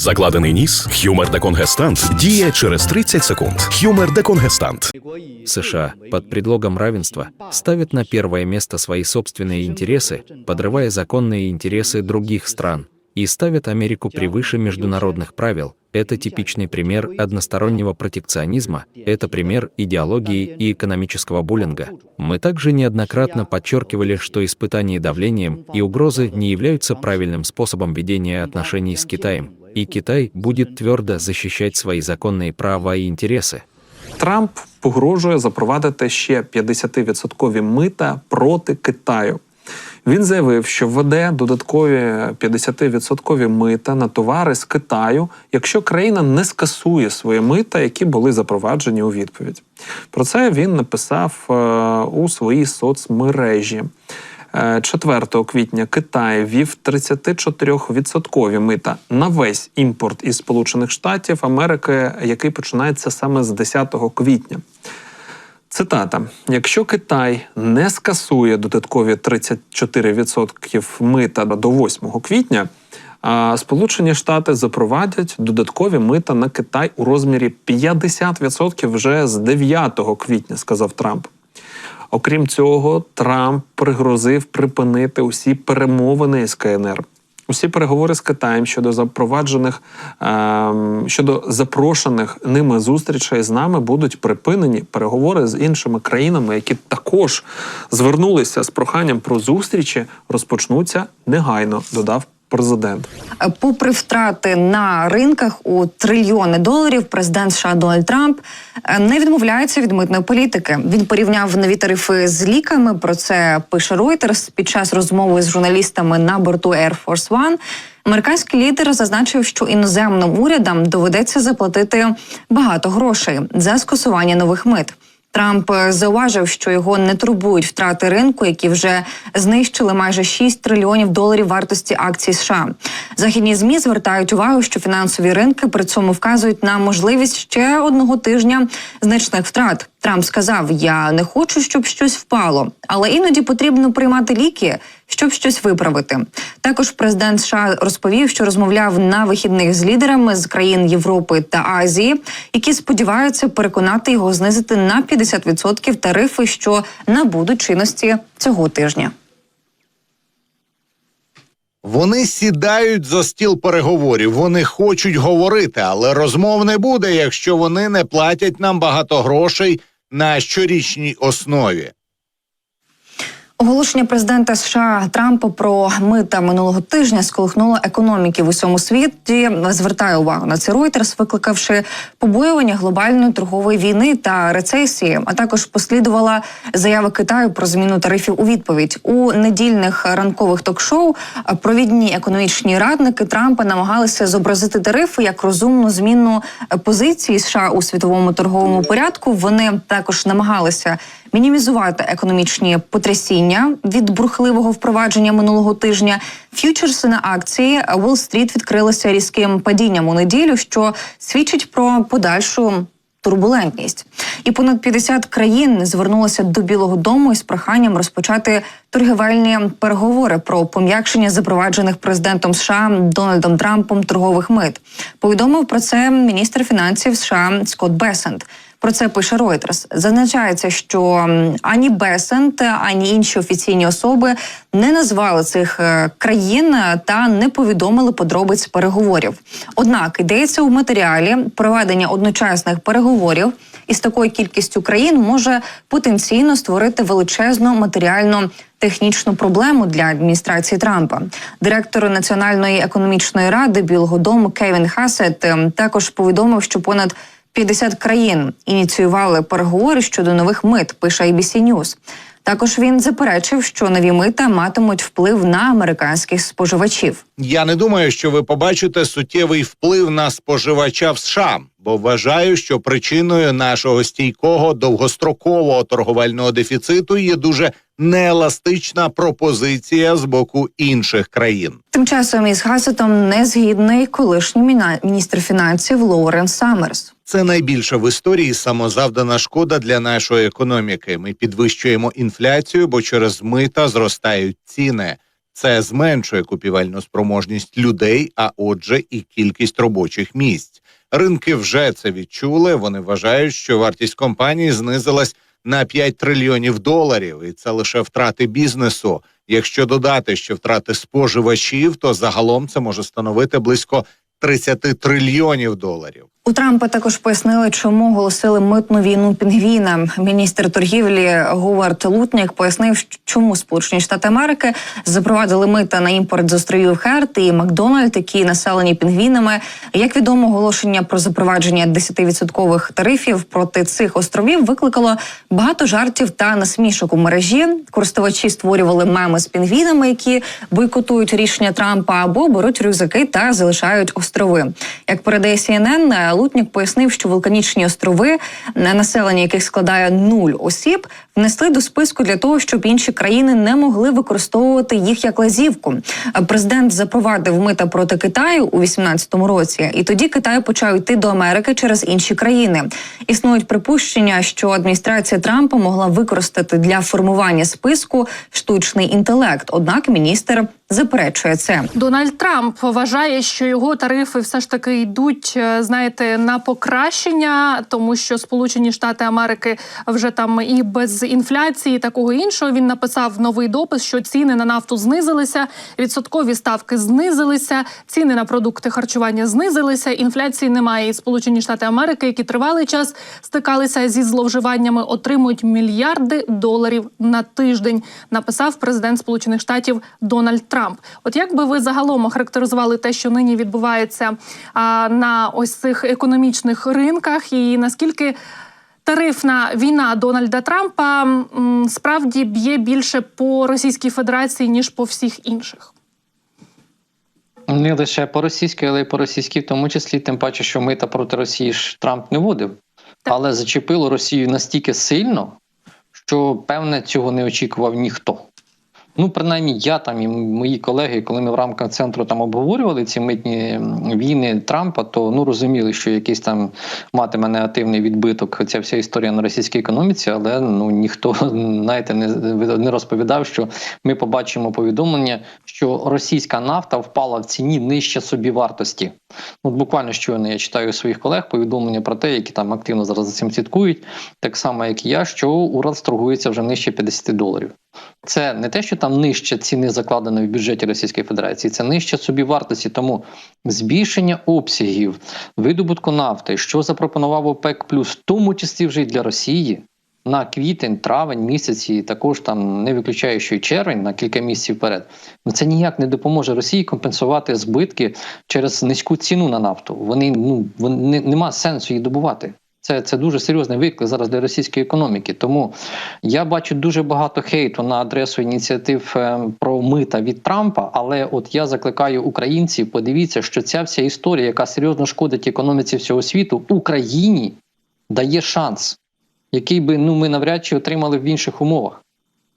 Закладений ніс, хюмер деконгестант діє через 30 секунд. Хюмер деконгестант. США под предлогом равенства ставят на первое место свои собственные интересы, подрывая законные интересы других стран, и ставят Америку превыше международных правил. Это типичный пример одностороннего протекционизма, это пример идеологии и экономического буллинга. Мы также неоднократно подчеркивали, что испытания давлением и угрозы не являются правильным способом ведения отношений с Китаем, И Китай будет твердо защищать свои законные права и интересы. Трамп погрожує запровадити ще 50% мита проти Китаю. Він заявив, що введе додаткові 50% мита на товари з Китаю, якщо країна не скасує свої мита, які були запроваджені у відповідь. Про це він написав е, у своїй соцмережі. Е, 4 квітня Китай ввів 34% мита на весь імпорт із Сполучених Штатів Америки, який починається саме з 10 квітня. Цитата: якщо Китай не скасує додаткові 34% мита до 8 квітня, а Сполучені Штати запровадять додаткові мита на Китай у розмірі 50% вже з 9 квітня, сказав Трамп. Окрім цього, Трамп пригрозив припинити усі перемовини з КНР. Усі переговори з Китаєм щодо запроваджених ем, щодо запрошених ними зустрічей з нами будуть припинені. Переговори з іншими країнами, які також звернулися з проханням про зустрічі, розпочнуться негайно. Додав президент. Попри втрати на ринках у трильйони доларів, президент США Дональд Трамп е, не відмовляється від митної політики. Він порівняв нові тарифи з ліками. Про це пише Reuters під час розмови з журналістами на борту Air Force One. Американський лідер зазначив, що іноземним урядам доведеться заплатити багато грошей за скасування нових мит. Трамп е, зауважив, що його не турбують втрати ринку, які вже знищили майже 6 трильйонів доларів вартості акцій США. Західні змі звертають увагу, що фінансові ринки при цьому вказують на можливість ще одного тижня значних втрат. Трамп сказав: Я не хочу, щоб щось впало, але іноді потрібно приймати ліки, щоб щось виправити. Також президент США розповів, що розмовляв на вихідних з лідерами з країн Європи та Азії, які сподіваються переконати його знизити на 50% тарифи, що набудуть чинності цього тижня. Вони сідають за стіл переговорів. Вони хочуть говорити, але розмов не буде, якщо вони не платять нам багато грошей на щорічній основі. Оголошення президента США Трампа про мита минулого тижня сколихнуло економіки в усьому світі. Звертає увагу на це Reuters, викликавши побоювання глобальної торгової війни та рецесії. А також послідувала заява Китаю про зміну тарифів у відповідь у недільних ранкових ток-шоу. Провідні економічні радники Трампа намагалися зобразити тарифи як розумну зміну позиції США у світовому торговому порядку. Вони також намагалися мінімізувати економічні потрясіння від бурхливого впровадження минулого тижня. Ф'ючерси на акції Уолл-стріт відкрилися різким падінням у неділю, що свідчить про подальшу. Турбулентність і понад 50 країн звернулися до Білого Дому із проханням розпочати торгівельні переговори про пом'якшення запроваджених президентом США Дональдом Трампом торгових мит. Повідомив про це міністр фінансів США Скотт Бесент. Про це пише Reuters. Зазначається, що ані Бесент, ані інші офіційні особи не назвали цих е, країн е, та не повідомили подробиць переговорів. Однак йдеться у матеріалі проведення одночасних переговорів із такою кількістю країн може потенційно створити величезну матеріальну. Технічну проблему для адміністрації Трампа директор національної економічної ради Білого Дому Кевін Хасет ем, також повідомив, що понад 50 країн ініціювали переговори щодо нових мит. Пише ABC News. Також він заперечив, що нові мита матимуть вплив на американських споживачів. Я не думаю, що ви побачите суттєвий вплив на споживача в США, бо вважаю, що причиною нашого стійкого довгострокового торговельного дефіциту є дуже нееластична пропозиція з боку інших країн. Тим часом із Хасетом не згідний колишній міністр фінансів Лоурен Саммерс. Це найбільша в історії самозавдана шкода для нашої економіки. Ми підвищуємо інфляцію, бо через мита зростають ціни. Це зменшує купівельну спроможність людей, а отже, і кількість робочих місць. Ринки вже це відчули. Вони вважають, що вартість компанії знизилась на 5 трильйонів доларів, і це лише втрати бізнесу. Якщо додати, що втрати споживачів, то загалом це може становити близько 30 трильйонів доларів. У Трампа також пояснили, чому оголосили митну війну пінгвінам. Міністр торгівлі Говард Лутнік пояснив, чому Сполучені Штати Америки запровадили мита на імпорт з островів Херт і Макдональд, які населені пінгвінами. Як відомо, оголошення про запровадження 10% тарифів проти цих островів викликало багато жартів та насмішок у мережі. Користувачі створювали меми з пінгвінами, які бойкотують рішення Трампа або беруть рюкзаки та залишають острови. Як передає CNN, Лутнік пояснив, що вулканічні острови, на населення яких складає нуль осіб, внесли до списку для того, щоб інші країни не могли використовувати їх як лазівку. Президент запровадив мита проти Китаю у 2018 році, і тоді Китай почав йти до Америки через інші країни. Існують припущення, що адміністрація Трампа могла використати для формування списку штучний інтелект. Однак міністр заперечує це. Дональд Трамп вважає, що його тарифи все ж таки йдуть, е, знаєте, на покращення, тому що Сполучені Штати Америки вже там і без інфляції, такого іншого. Він написав новий допис, що ціни на нафту знизилися, відсоткові ставки знизилися, ціни на продукти харчування знизилися. Інфляції немає. І Сполучені Штати Америки, які тривалий час стикалися зі зловживаннями, отримують мільярди доларів на тиждень. Написав президент Сполучених Штатів Дональд Трамп. От як би ви загалом охарактеризували те, що нині відбувається а, на ось цих економічних ринках, і наскільки тарифна війна Дональда Трампа справді б'є більше по Російській Федерації ніж по всіх інших? Не лише по російській, але й по російській, в тому числі, тим паче, що мита проти Росії ж Трамп не вводив, але зачепило Росію настільки сильно, що певне цього не очікував ніхто. Ну, принаймні, я там і мої колеги, коли ми в рамках центру там обговорювали ці митні війни Трампа, то ну розуміли, що якийсь там матиме негативний відбиток ця вся історія на російській економіці, але ну ніхто знаєте, не, не розповідав, що ми побачимо повідомлення, що російська нафта впала в ціні нижче собівартості. От буквально щойно я читаю своїх колег повідомлення про те, які там активно зараз за цим слідкують, так само як і я, що Урал торгується вже нижче 50 доларів. Це не те, що там нижче ціни закладено в бюджеті Російської Федерації, це нижче собі вартості. Тому збільшення обсягів видобутку нафти, що запропонував ОПЕК, в тому числі вже й для Росії. На квітень, травень місяці, і також там не виключаючи червень на кілька місяців вперед, ну це ніяк не допоможе Росії компенсувати збитки через низьку ціну на нафту. Вони ну вони нема сенсу її добувати. Це це дуже серйозний виклик зараз для російської економіки. Тому я бачу дуже багато хейту на адресу ініціатив е, про мита від Трампа. Але от я закликаю українців, подивіться, що ця вся історія, яка серйозно шкодить економіці всього світу, Україні дає шанс, який би ну ми навряд чи отримали в інших умовах.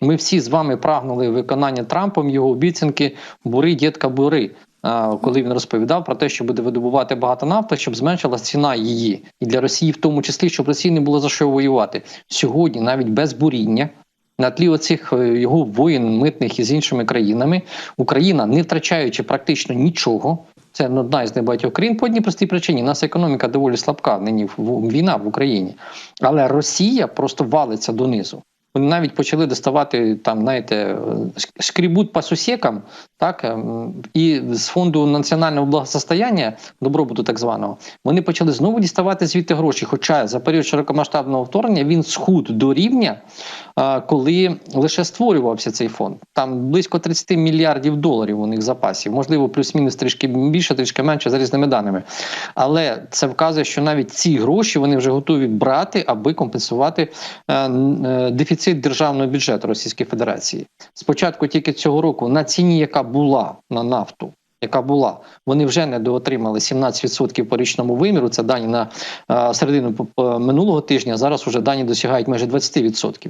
Ми всі з вами прагнули виконання Трампом його обіцянки бури, дітка, бури коли він розповідав про те, що буде видобувати багато нафти, щоб зменшилась ціна її, і для Росії, в тому числі, щоб Росії не було за що воювати сьогодні, навіть без буріння. На тлі оцих е, його воїн митних із іншими країнами Україна, не втрачаючи практично нічого, це одна із небагатьох країн по одній простій причині. У Нас економіка доволі слабка. Нині війна в Україні, але Росія просто валиться донизу. Вони навіть почали доставати там, знаєте, шкрібут по сусікам, так ем, і з фонду національного благосостояння, добробуту, так званого, вони почали знову діставати звідти гроші. Хоча за період широкомасштабного вторгнення він схуд до рівня, коли лише створювався цей фонд. Там близько 30 мільярдів доларів у них запасів, можливо, плюс-мінус трішки більше, трішки менше за різними даними. Але це вказує, що навіть ці гроші вони вже готові брати, аби компенсувати е, е, дефіцит державного бюджету Російської Федерації. Спочатку тільки цього року на ціні, яка була на нафту. Яка була, вони вже недоотримали 17% по річному виміру. Це дані на а, середину минулого тижня. Зараз вже дані досягають майже 20%.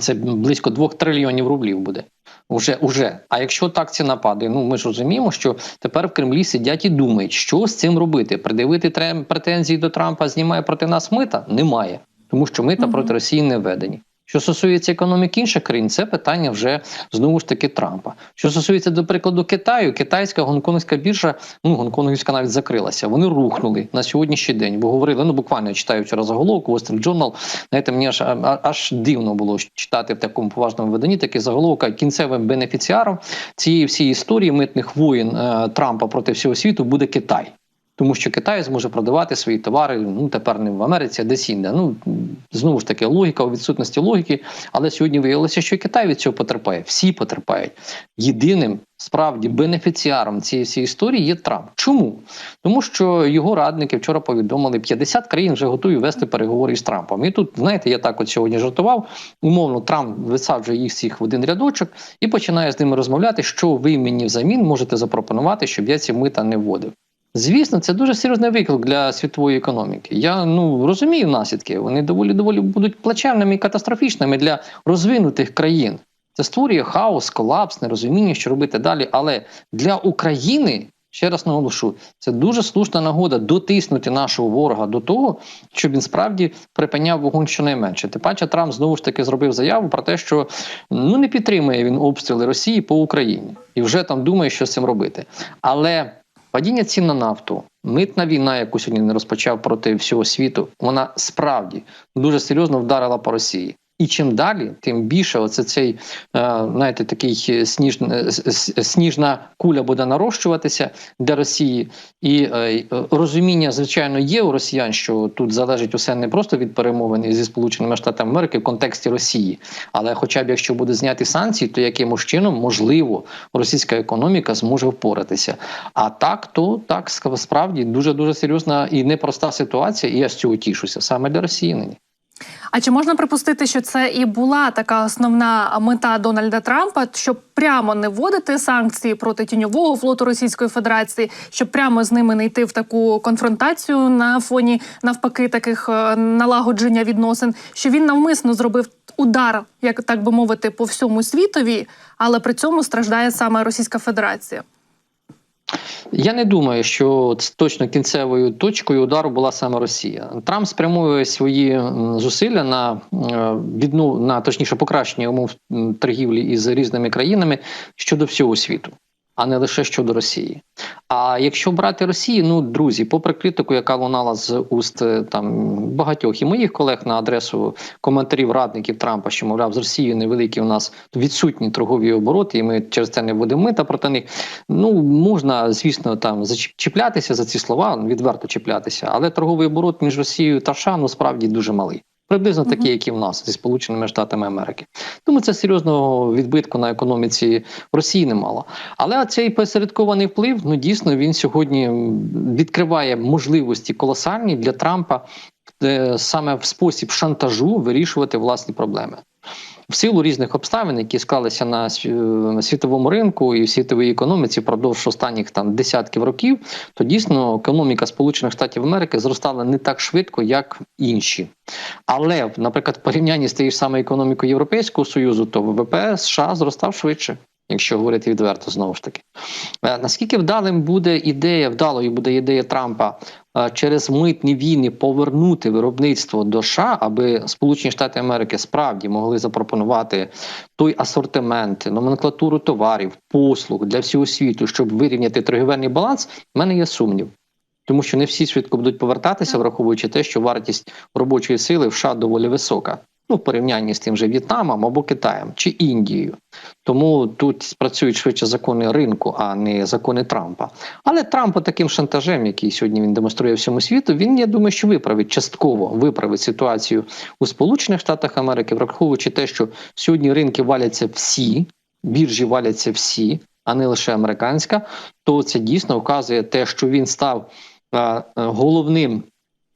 Це близько 2 трильйонів рублів буде. Уже, уже. А якщо так ціна падає, ну ми ж розуміємо, що тепер в Кремлі сидять і думають, що з цим робити. Придивити претензії до Трампа, знімає проти нас мита? Немає, тому що мита mm -hmm. проти Росії не введені. Що стосується економіки інших країн, це питання вже знову ж таки Трампа. Що стосується, до прикладу, Китаю, китайська гонконгська біржа, ну гонконгська навіть закрилася. Вони рухнули на сьогоднішній день. Бо говорили, ну буквально читаю вчора заголовок, Wall Street Journal, Знаєте, мені аж аж дивно було читати в такому поважному виданні такий заголовок, а кінцевим бенефіціаром цієї всієї історії митних воєн е, Трампа проти всього світу буде Китай. Тому що Китай зможе продавати свої товари ну тепер не в Америці, а десь інде. Ну знову ж таки, логіка у відсутності логіки. Але сьогодні виявилося, що Китай від цього потерпає. Всі потерпають. Єдиним справді бенефіціаром цієї всієї історії є Трамп. Чому? Тому що його радники вчора повідомили, 50 країн вже готові вести переговори з Трампом. І тут, знаєте, я так от сьогодні жартував. Умовно, Трамп висаджує їх всіх в один рядочок і починає з ними розмовляти, що ви мені взамін можете запропонувати, щоб я ці мита не вводив. Звісно, це дуже серйозний виклик для світової економіки. Я ну розумію наслідки. Вони доволі доволі будуть плачевними і катастрофічними для розвинутих країн. Це створює хаос, колапс, нерозуміння, що робити далі. Але для України, ще раз наголошу, це дуже слушна нагода дотиснути нашого ворога до того, щоб він справді припиняв вогонь щонайменше. Тим паче Трамп знову ж таки зробив заяву про те, що ну не підтримує він обстріли Росії по Україні і вже там думає, що з цим робити. Але падіння цін на нафту, митна війна, яку сьогодні не розпочав проти всього світу, вона справді дуже серйозно вдарила по Росії. І чим далі, тим більше оце цей е, знаєте, такий сніж, е, с- с- сніжна куля буде нарощуватися для Росії. І е, розуміння, звичайно, є у росіян, що тут залежить усе не просто від перемовин зі Сполученими Штатами Америки в контексті Росії, але хоча б якщо будуть зняті санкції, то якимось чином можливо російська економіка зможе впоратися. А так, то так справді дуже дуже серйозна і непроста ситуація. І я з цього тішуся саме для Росії нині. А чи можна припустити, що це і була така основна мета Дональда Трампа, щоб прямо не вводити санкції проти тіньового флоту Російської Федерації, щоб прямо з ними не йти в таку конфронтацію на фоні навпаки таких е, налагодження відносин, що він навмисно зробив удар, як так би мовити, по всьому світові, але при цьому страждає саме Російська Федерація. Я не думаю, що точно кінцевою точкою удару була саме Росія. Трамп спрямує свої зусилля на е, відну на точніше покращення умов торгівлі із різними країнами щодо всього світу, а не лише щодо Росії. А якщо брати Росію, ну друзі, попри критику, яка лунала з уст е, там багатьох і моїх колег на адресу коментарів радників Трампа, що мовляв з Росією невеликі у нас відсутні торгові обороти, і ми через це не вводимо мита проти них. Ну можна, звісно, там зачіплятися за ці слова, відверто чіплятися, але торговий оборот між Росією та США ну справді дуже малий. Приблизно такі, які в нас зі Сполученими Штатами Америки. Тому це серйозного відбитку на економіці Росії немало. Але цей посередкований вплив, ну дійсно, він сьогодні відкриває можливості колосальні для Трампа е, саме в спосіб шантажу вирішувати власні проблеми. В силу різних обставин, які склалися на світовому ринку і в світовій економіці впродовж останніх там десятків років, то дійсно економіка Сполучених Штатів Америки зростала не так швидко, як інші. Але, наприклад, в порівнянні з тією ж самою економікою Європейського Союзу, то ВВП США зростав швидше. Якщо говорити відверто, знову ж таки, Е, наскільки вдалим буде ідея, вдалою буде ідея Трампа е, через митні війни повернути виробництво до США, аби Сполучені Штати Америки справді могли запропонувати той асортимент, номенклатуру товарів, послуг для всього світу, щоб вирівняти торгівельний баланс, в мене є сумнів. Тому що не всі швидко будуть повертатися, враховуючи те, що вартість робочої сили в США доволі висока. Ну, в порівнянні з тим же В'єтнамом або Китаєм чи Індією. Тому тут спрацюють швидше закони ринку, а не закони Трампа. Але Трампа таким шантажем, який сьогодні він демонструє всьому світу, він я думаю, що виправить частково виправить ситуацію у Сполучених Штатах Америки, враховуючи те, що сьогодні ринки валяться всі, біржі валяться всі, а не лише американська. То це дійсно вказує те, що він став головним.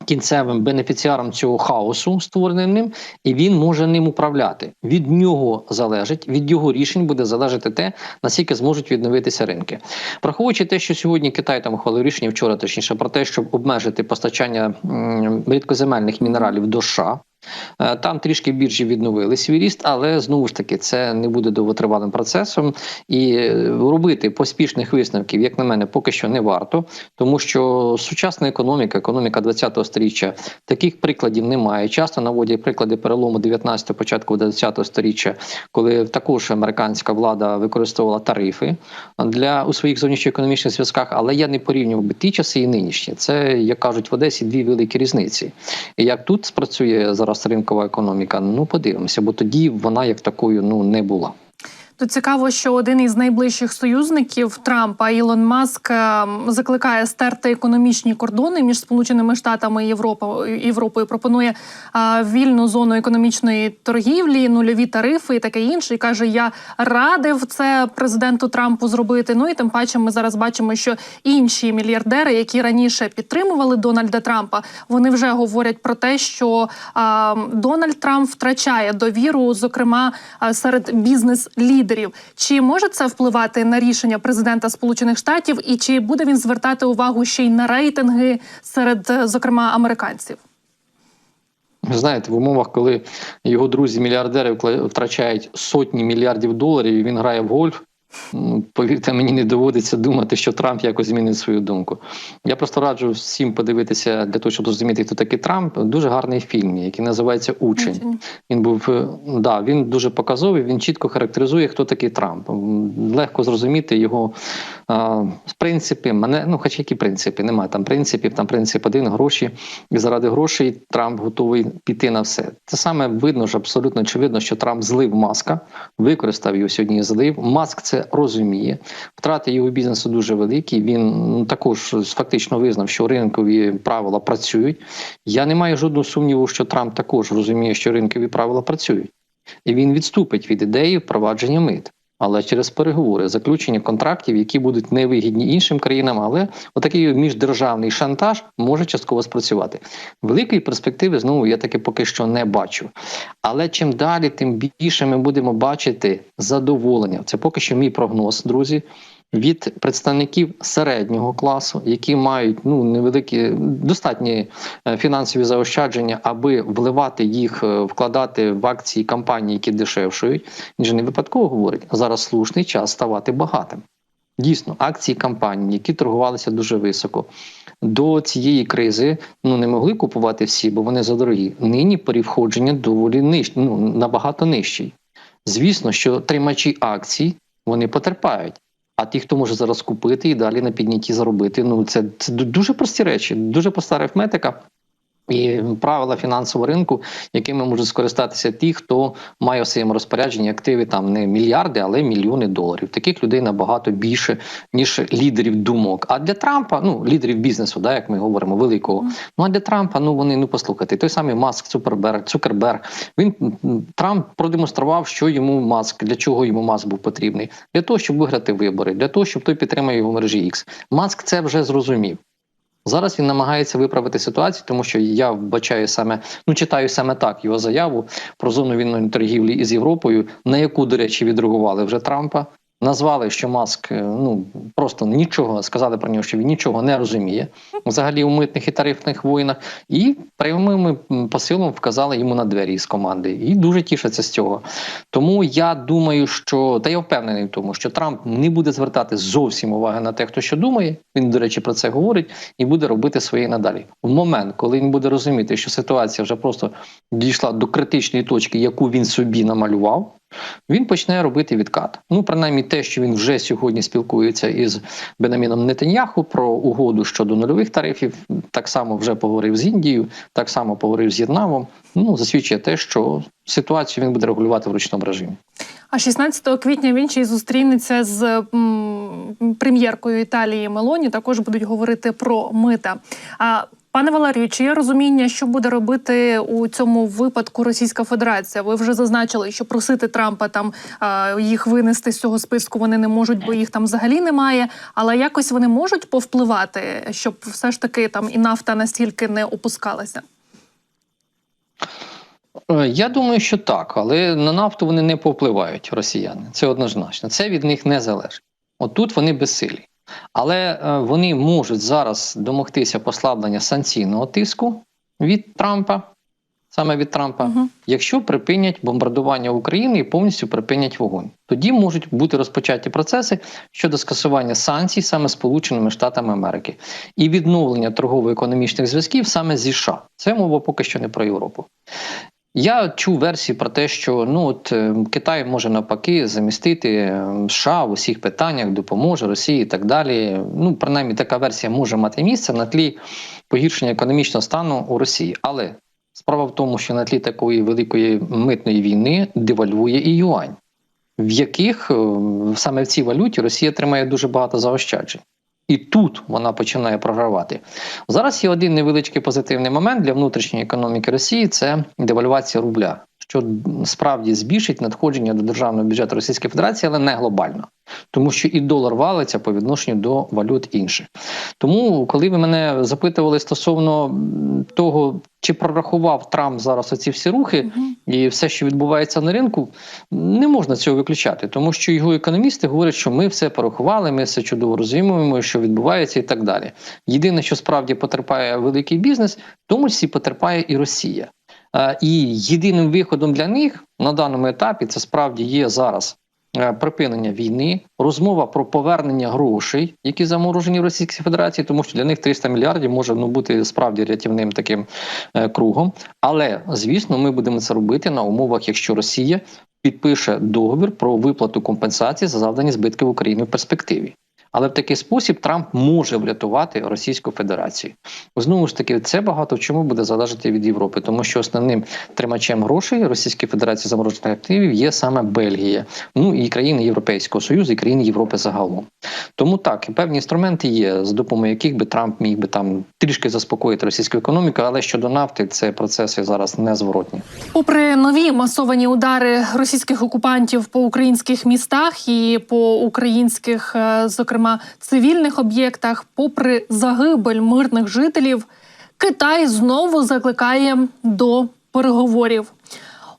Кінцевим бенефіціаром цього хаосу, створеним ним, і він може ним управляти. Від нього залежить, від його рішень буде залежати те, наскільки зможуть відновитися ринки. Враховуючи те, що сьогодні Китай там ухвалив рішення вчора, точніше про те, щоб обмежити постачання рідкоземельних мінералів до США. Е, Там трішки біржі відновили свій ріст, але знову ж таки це не буде довготривалим процесом. І е, робити поспішних висновків, як на мене, поки що не варто, тому що сучасна економіка, економіка 20-го сторіччя, таких прикладів немає. Часто наводять приклади перелому 19-го, початку 20-го сторіччя, коли також американська влада використовувала тарифи для у своїх зовнішньоекономічних зв'язках, але я не порівнював би ті часи і нинішні. Це як кажуть в Одесі дві великі різниці. І як тут спрацює зараз ринкова економіка, ну подивимося, бо тоді вона як такою ну не була. Тут цікаво, що один із найближчих союзників Трампа Ілон Маск е, закликає стерти економічні кордони між Сполученими Штатами і Європою. Європою пропонує е, вільну зону економічної торгівлі, нульові тарифи і таке інше. І каже: Я радив це президенту Трампу зробити. Ну і тим паче, ми зараз бачимо, що інші мільярдери, які раніше підтримували Дональда Трампа, вони вже говорять про те, що е, Дональд Трамп втрачає довіру, зокрема е, серед бізнес-лідерів. Чи може це впливати на рішення президента Сполучених Штатів, і чи буде він звертати увагу ще й на рейтинги серед, е, зокрема, американців? Знаєте, в умовах, коли його друзі-мільярдери втрачають сотні мільярдів доларів, і він грає в гольф. М, Повірте, мені не доводиться думати, що Трамп якось змінить свою думку. Я просто раджу всім подивитися для того, щоб зрозуміти, хто такий Трамп. Дуже гарний фільм, який називається Учень. Він був е, да, він дуже показовий. Він чітко характеризує, хто такий Трамп. Легко зрозуміти його а, принципи. Мене ну, хоч які принципи, немає там принципів. Там принцип один гроші, і заради грошей Трамп готовий піти на все. Це саме видно ж абсолютно очевидно, що Трамп злив маска, використав його сьогодні. Злив. Маск це розуміє. Втрати його бізнесу дуже великі. Він ну, також фактично визнав, що ринкові правила працюють. Я не маю жодного сумніву, що Трамп також розуміє, що ринкові правила працюють, і він відступить від ідеї впровадження мит. Але через переговори, заключення контрактів, які будуть невигідні іншим країнам, але отакий міждержавний шантаж може частково спрацювати. Великої перспективи знову я таки поки що не бачу. Але чим далі, тим більше ми будемо бачити задоволення. Це поки що мій прогноз, друзі. Від представників середнього класу, які мають ну невеликі достатні е, фінансові заощадження, аби вливати їх, е, вкладати в акції компаній, які дешевшують, він же не випадково говорить. Зараз слушний час ставати багатим. Дійсно, акції компаній, які торгувалися дуже високо, до цієї кризи ну не могли купувати всі, бо вони задорогі. Нині порів входження доволі ниж, ну, набагато нижчий. Звісно, що тримачі акцій вони потерпають. А ті, хто може зараз купити і далі на піднятті заробити, ну це, це дуже прості речі, дуже проста арифметика. І правила фінансового ринку, якими можуть скористатися ті, хто має у своєму розпорядженні активи там не мільярди, але мільйони доларів. Таких людей набагато більше ніж лідерів думок. А для Трампа, ну лідерів бізнесу, да, як ми говоримо, великого. Ну а для Трампа, ну вони ну послухайте, той самий Маск, Цукерберг, Цукерберг. Він Трамп продемонстрував, що йому маск, для чого йому маск був потрібний, для того, щоб виграти вибори, для того, щоб той підтримав його мережі X. Маск це вже зрозумів. Зараз він намагається виправити ситуацію, тому що я вбачаю саме, ну читаю саме так його заяву про зону вільної торгівлі із Європою, на яку, до речі, відреагували вже Трампа. Назвали, що Маск е, ну просто нічого сказали про нього, що він нічого не розуміє взагалі у митних і тарифних воїнах, і прямим посилом вказали йому на двері з команди, і дуже тішаться з цього. Тому я думаю, що та я впевнений в тому, що Трамп не буде звертати зовсім уваги на те, хто що думає. Він, до речі, про це говорить і буде робити своє надалі. В момент, коли він буде розуміти, що ситуація вже просто дійшла до критичної точки, яку він собі намалював. Він почне робити відкат. Ну, принаймні, те, що він вже сьогодні спілкується із Бенаміном Нетаньяху про угоду щодо нульових тарифів, так само вже поговорив з Індією, так само поговорив з В'єтнамом. Ну, засвідчує те, що ситуацію він буде регулювати в ручному режимі. А 16 квітня він ще й зустрінеться з прем'єркою Італії Мелоні. Також будуть говорити про мита. А пане Валерію, чи є розуміння, що буде робити у цьому випадку Російська Федерація? Ви вже зазначили, що просити Трампа там їх винести з цього списку вони не можуть, бо їх там взагалі немає. Але якось вони можуть повпливати, щоб все ж таки там і нафта настільки не опускалася. Е, Я думаю, що так, але на нафту вони не повпливають, росіяни. Це однозначно. Це від них не залежить. От тут вони безсилі. Але е, вони можуть зараз домогтися послаблення санкційного тиску від Трампа. саме від Трампа, Мгм. якщо припинять бомбардування України і повністю припинять вогонь. Тоді можуть бути розпочаті процеси щодо скасування санкцій саме Сполученими Штатами Америки і відновлення торгово-економічних зв'язків саме зі США. Це мова поки що не про Європу. Я чув версії про те, що ну от е, Китай може навпаки замістити е, США в усіх питаннях, допоможе Росії і так далі. Ну, принаймні, така версія може мати місце на тлі погіршення економічного стану у Росії. Але справа в тому, що на тлі такої великої митної війни девальвує і юань, в яких е, саме в цій валюті Росія тримає дуже багато заощаджень. І тут вона починає програвати. Зараз є один невеличкий позитивний момент для внутрішньої економіки Росії це девальвація рубля, що справді збільшить надходження до державного бюджету Російської Федерації, але не глобально, тому що і долар валиться по відношенню до валют інших. Тому, коли ви мене запитували стосовно того, чи прорахував Трамп зараз оці всі рухи і все, що відбувається на ринку, не можна цього виключати, тому що його економісти говорять, що ми все порахували, ми все чудово розуміємо, що відбувається, і так далі. Єдине, що справді потерпає великий бізнес, в тому числі потерпає і Росія. Е, І єдиним виходом для них на даному етапі це справді є зараз е, припинення війни, розмова про повернення грошей, які заморожені в Російській Федерації, тому що для них 300 мільярдів може ну, бути справді рятівним таким е, кругом. Але звісно, ми будемо це робити на умовах, якщо Росія підпише договір про виплату компенсації за завдані збитки в Україні в перспективі. Але в такий спосіб Трамп може врятувати Російську Федерацію. Знову ж таки, це багато в чому буде залежати від Європи, тому що основним тримачем грошей Російської Федерації заморожених активів є саме Бельгія, ну і країни Європейського Союзу, і країни Європи загалом. Тому так, певні інструменти є, з допомогою яких би Трамп міг би там трішки заспокоїти російську економіку, але щодо нафти, це процеси зараз незворотні. Попри нові масовані удари російських окупантів по українських містах і по українських, е, зокрема цивільних об'єктах, попри загибель мирних жителів, Китай знову закликає до переговорів.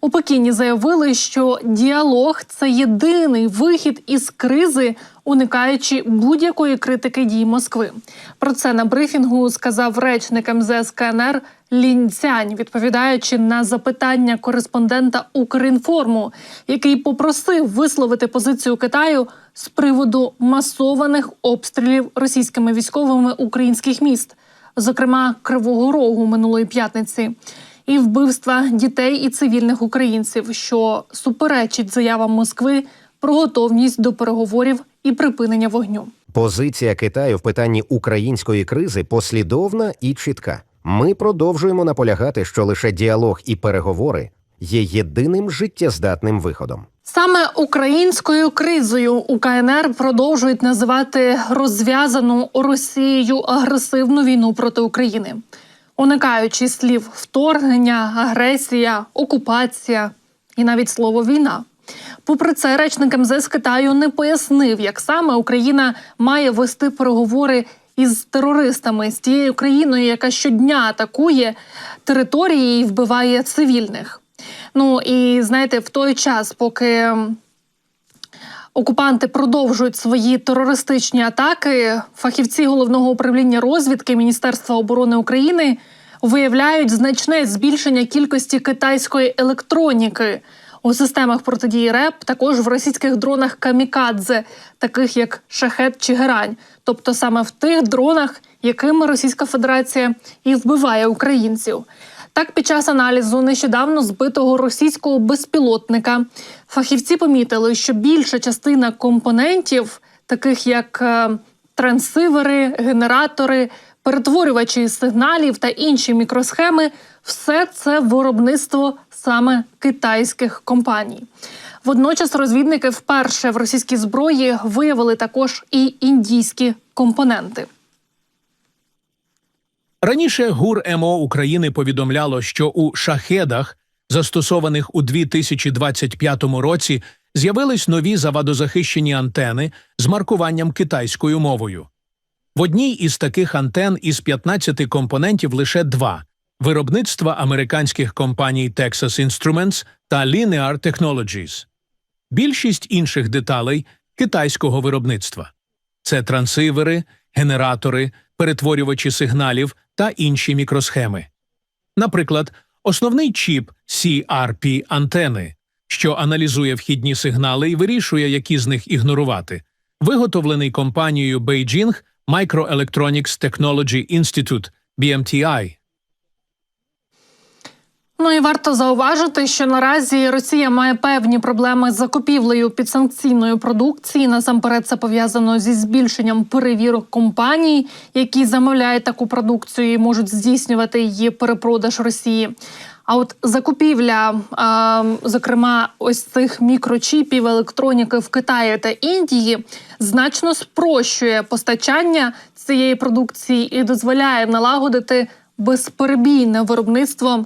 У Пекіні заявили, що діалог це єдиний вихід із кризи, уникаючи будь-якої критики дій Москви. Про це на брифінгу сказав речник МЗС КНР Лінь Цянь, відповідаючи на запитання кореспондента Укрінформу, який попросив висловити позицію Китаю з приводу масованих обстрілів російськими військовими українських міст, зокрема Кривого Рогу минулої п'ятниці і вбивства дітей і цивільних українців, що суперечить заявам Москви про готовність до переговорів і припинення вогню. Позиція Китаю в питанні української кризи послідовна і чітка. Ми продовжуємо наполягати, що лише діалог і переговори є єдиним життєздатним виходом. Саме українською кризою у КНР продовжують називати розв'язану Росією агресивну війну проти України, уникаючи слів вторгнення, агресія, окупація і навіть слово війна. Попри це, речник МЗС Китаю не пояснив, як саме Україна має вести переговори із терористами з тією країною, яка щодня атакує території і вбиває цивільних. Ну і знаєте, в той час, поки окупанти продовжують свої терористичні атаки, фахівці головного управління розвідки Міністерства оборони України виявляють значне збільшення кількості китайської електроніки у системах протидії РЕП, також в російських дронах камікадзе, таких як шахет чи герань, тобто саме в тих дронах, якими Російська Федерація і вбиває українців. Так, під час аналізу нещодавно збитого російського безпілотника фахівці помітили, що більша частина компонентів, таких як е, трансивери, генератори, перетворювачі сигналів та інші мікросхеми, все це виробництво саме китайських компаній. Водночас розвідники вперше в російській зброї виявили також і індійські компоненти. Раніше ГУР МО України повідомляло, що у шахедах, застосованих у 2025 році, з'явились нові завадозахищені антени з маркуванням китайською мовою. В одній із таких антен із 15 компонентів лише два виробництва американських компаній Texas Instruments та Linear Technologies. Більшість інших деталей китайського виробництва. Це трансивери, генератори, перетворювачі сигналів та інші мікросхеми. Наприклад, основний чіп CRP антени, що аналізує вхідні сигнали і вирішує, які з них ігнорувати, виготовлений компанією Beijing Microelectronics Technology Institute BMTI. Ну і варто зауважити, що наразі Росія має певні проблеми з закупівлею підсанкційної продукції. Насамперед, це пов'язано зі збільшенням перевірок компаній, які замовляють таку продукцію і можуть здійснювати її перепродаж Росії. А от закупівля, зокрема, ось цих мікрочіпів електроніки в Китаї та Індії значно спрощує постачання цієї продукції і дозволяє налагодити безперебійне виробництво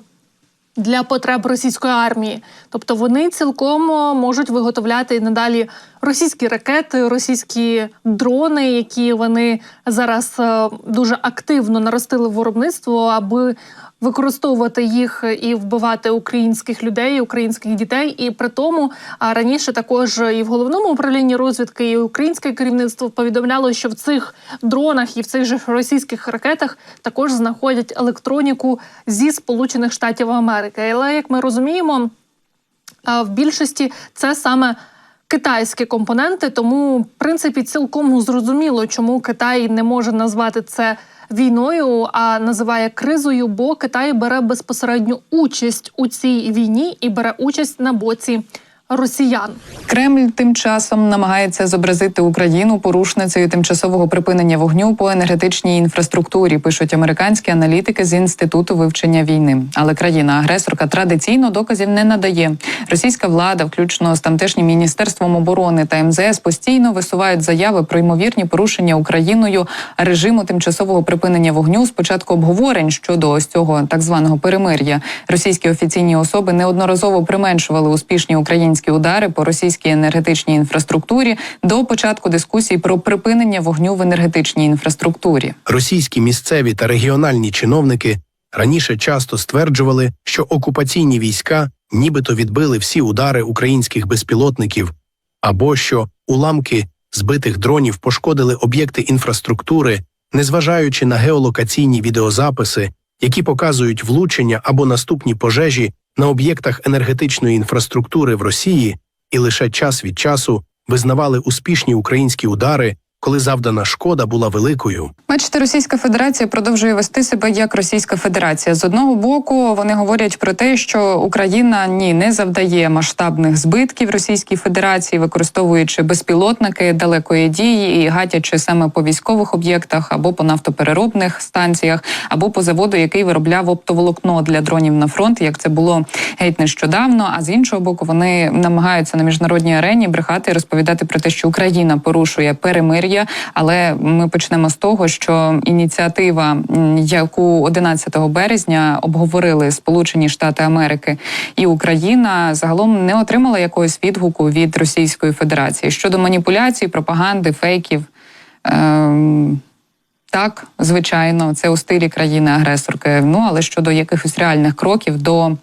для потреб російської армії. Тобто вони цілком можуть виготовляти надалі російські ракети, російські дрони, які вони зараз е, дуже активно наростили в виробництво, аби використовувати їх і вбивати українських людей, українських дітей. І при тому а раніше також і в головному управлінні розвідки, і українське керівництво повідомляло, що в цих дронах і в цих же російських ракетах також знаходять електроніку зі Сполучених Штатів Америки. Але як ми розуміємо, в більшості це саме китайські компоненти. Тому, в принципі, цілком зрозуміло, чому Китай не може назвати це війною, а називає кризою, бо Китай бере безпосередню участь у цій війні і бере участь на боці росіян. Кремль тим часом намагається зобразити Україну порушницею тимчасового припинення вогню по енергетичній інфраструктурі. Пишуть американські аналітики з інституту вивчення війни. Але країна-агресорка традиційно доказів не надає. Російська влада, включно з тамтешнім міністерством оборони та МЗС, постійно висувають заяви про ймовірні порушення Україною режиму тимчасового припинення вогню. Спочатку обговорень щодо ось цього так званого перемир'я. Російські офіційні особи неодноразово применшували успішні українські удари по російській енергетичній інфраструктурі до початку дискусій про припинення вогню в енергетичній інфраструктурі. Російські місцеві та регіональні чиновники раніше часто стверджували, що окупаційні війська нібито відбили всі удари українських безпілотників, або що уламки збитих дронів пошкодили об'єкти інфраструктури, незважаючи на геолокаційні відеозаписи, які показують влучення або наступні пожежі на об'єктах енергетичної інфраструктури в Росії, і лише час від часу визнавали успішні українські удари, коли завдана шкода була великою. Бачите, Російська Федерація продовжує вести себе як Російська Федерація. З одного боку, вони говорять про те, що Україна ні не завдає масштабних збитків Російській Федерації, використовуючи безпілотники далекої дії і гатячи саме по військових об'єктах або по нафтопереробних станціях, або по заводу, який виробляв оптоволокно для дронів на фронт, як це було геть нещодавно. А з іншого боку, вони намагаються на міжнародній арені брехати і розповідати про те, що Україна порушує перемир'я. Але ми почнемо з того, що ініціатива, яку 11 березня обговорили Сполучені Штати Америки і Україна, загалом не отримала якогось відгуку від Російської Федерації щодо маніпуляцій, пропаганди, фейків. Ем, так, звичайно, це у стилі країни-агресорки. Ну але щодо якихось реальних кроків до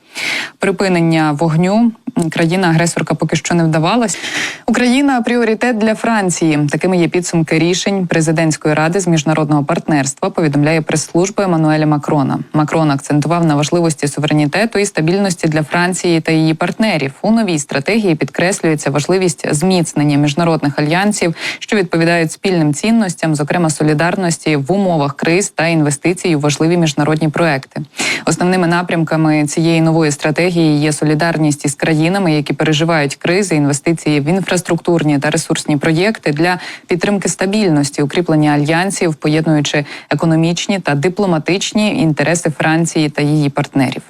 припинення вогню, країна-агресорка поки що не вдавалась. Україна пріоритет для Франції. Такими є підсумки рішень президентської ради з міжнародного партнерства. Повідомляє прес-служба Еммануеля Макрона. Макрон акцентував на важливості суверенітету і стабільності для Франції та її партнерів. У новій стратегії підкреслюється важливість зміцнення міжнародних альянсів, що відповідають спільним цінностям, зокрема солідарності в умовах криз та інвестицій у важливі міжнародні проекти. Основними напрямками цієї нової стратегії є солідарність із країнами, які переживають кризи, інвестиції в інфраструктурні та ресурсні проєкти для підтримки стабільності, укріплення альянсів, поєднуючи економічні та дипломатичні інтереси Франції та її партнерів.